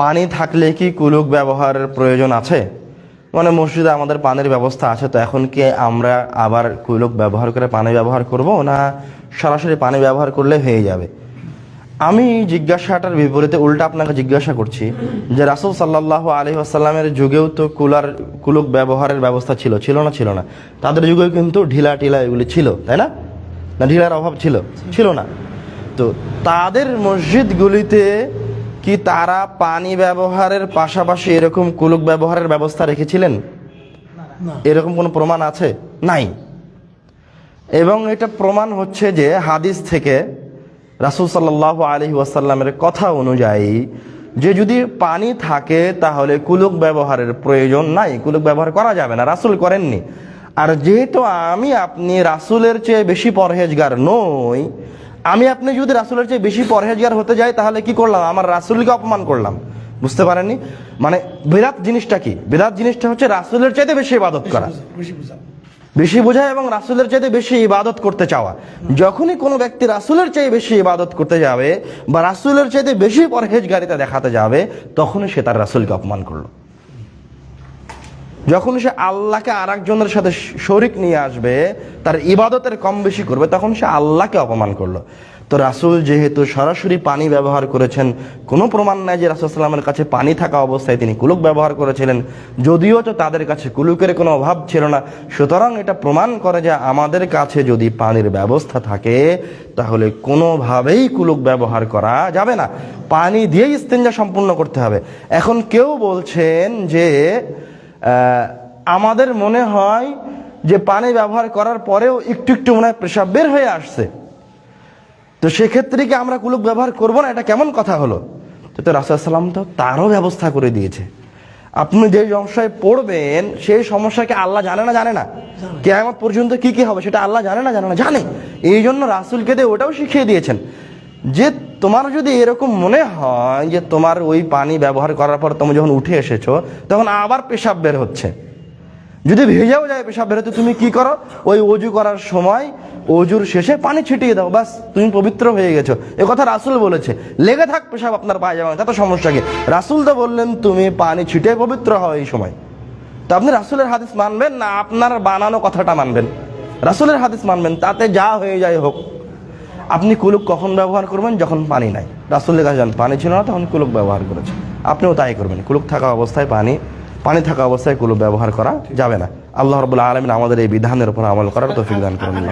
পানি থাকলে কি কুলুক ব্যবহারের প্রয়োজন আছে? মানে মসজিদে আমাদের পানির ব্যবস্থা আছে, তো এখন কি আমরা আবার কুলুক ব্যবহার করে পানি ব্যবহার করব, না সরাসরি পানি ব্যবহার করলে হয়ে যাবে? আমি জিজ্ঞাসাটার বিপরীতে উল্টা আপনাকে জিজ্ঞাসা করছি যে রাসুল সাল্লাহ আলহি আসাল্লামের যুগেও তো কুলার, কুলুক ব্যবহারের ব্যবস্থা ছিল ছিল না ছিল না? তাদের যুগেও কিন্তু ঢিলা টিলা এগুলি ছিল, তাই না? না, ঢিলার অভাব ছিল ছিল না। তো তাদের মসজিদগুলিতে কি তারা পানি ব্যবহারের পাশাপাশি এরকম কুলুক ব্যবহারের ব্যবস্থা রেখেছিলেন? এরকম কোনো প্রমাণ আছে? নাই। এবং এটা প্রমাণ হচ্ছে যে হাদিস থেকে রাসুল সাল্লাহ আলহি ওয়াসাল্লামের কথা অনুযায়ী যে যদি পানি থাকে তাহলে কুলুক ব্যবহারের প্রয়োজন নাই। কুলুক ব্যবহার করা যাবে না। রাসুল করেননি। আর যেহেতু আমি আপনি রাসুলের চেয়ে বেশি পরহেজগার নই আমি আপনি যদি রাসুলের চেয়ে বেশি পরহেজগার হতে যাই তাহলে কি করলাম? আমার রাসুলকে অপমান করলাম। বুঝতে পারেননি? মানে বিরাট জিনিসটা কি? বিরাট জিনিসটা হচ্ছে রাসুলের চাইতে বেশি ইবাদত করা। বেশি বুঝা এবং রাসুলের চাইতে বেশি ইবাদত করতে চাওয়া। যখনই কোনো ব্যক্তি রাসুলের চেয়ে বেশি ইবাদত করতে যাবে বা রাসুলের চাইতে বেশি পরহেজগারিতা দেখাতে যাবে তখনই সে তার রাসুলকে অপমান করল। যখন সে আল্লাহকে আর একজনের সাথে শরিক নিয়ে আসবে, তার ইবাদতের কম বেশি করবে, তখন সে আল্লাহকে অপমান করল। তো রাসুল যেহেতু সরাসরি পানি ব্যবহার করেছেন, কোনো প্রমাণ নাই যে রাসুল সাল্লামের কাছে পানি থাকা অবস্থায় তিনি কুলুক ব্যবহার করেছিলেন। যদিও তো তাদের কাছে কুলুকের কোনো অভাব ছিল না। সুতরাং এটা প্রমাণ করে যে আমাদের কাছে যদি পানির ব্যবস্থা থাকে, তাহলে কোনোভাবেই কুলুক ব্যবহার করা যাবে না। পানি দিয়েই ইস্তেঞ্জা সম্পূর্ণ করতে হবে। এখন কেউ বলছেন যে আমাদের মনে হয় যে পানি ব্যবহার করার পরেও একটু একটু মনে হয় পেশাব বের হয়ে আসছে। তো সেক্ষেত্রে কি আমরা কুলুক ব্যবহার করব না? এটা কেমন কথা হলো? তো রাসুলাম তো তারও ব্যবস্থা করে দিয়েছে। আপনি যে সমস্যায় পড়বেন, সেই সমস্যাকে আল্লাহ জানে না? জানে না। কে কেয়ামত পর্যন্ত কি কি হবে সেটা আল্লাহ জানে না? জানে না। জানে। এই জন্য রাসুলকে দিয়ে ওটাও শিখিয়ে দিয়েছেন। যে তোমার যদি এরকম মনে হয় যে তোমার ওই পানি ব্যবহার করার পর তুমি যখন উঠে এসেছ, তখন আবার পেশাব বের হচ্ছে। যদি ভেজাও যায় পেশাব বের বেরোতে তুমি কি করো? ওই অজু করার সময় অজুর শেষে পানি ছিটিয়ে দাও বাস তুমি পবিত্র হয়ে গেছো। এ কথা রাসুল বলেছে, লেগে থাক পেশাব আপনার পায়ে যাবে তা তো সমস্যা কি? রাসুল তো বললেন, তুমি পানি ছিটিয়ে পবিত্র হও এই সময়। তো আপনি রাসুলের হাদিস মানবেন না? আপনার বানানো কথাটা মানবেন। রাসুলের হাদিস মানবেন, তাতে যা হয়ে যায় হোক। আপনি কুলুক কখন ব্যবহার করবেন? যখন পানি নাই। রাসুলের কাছে যান পানি ছিল না, তখন কুলুক ব্যবহার করেছে। আপনিও তাই করবেন। কুলুক থাকা অবস্থায় পানি পানি থাকা অবস্থায় কুলুক ব্যবহার করা যাবে না। আল্লাহ রবুল্লা আলমিন আমাদের এই বিধানের উপর আমল করার তৌফিক দান করুন।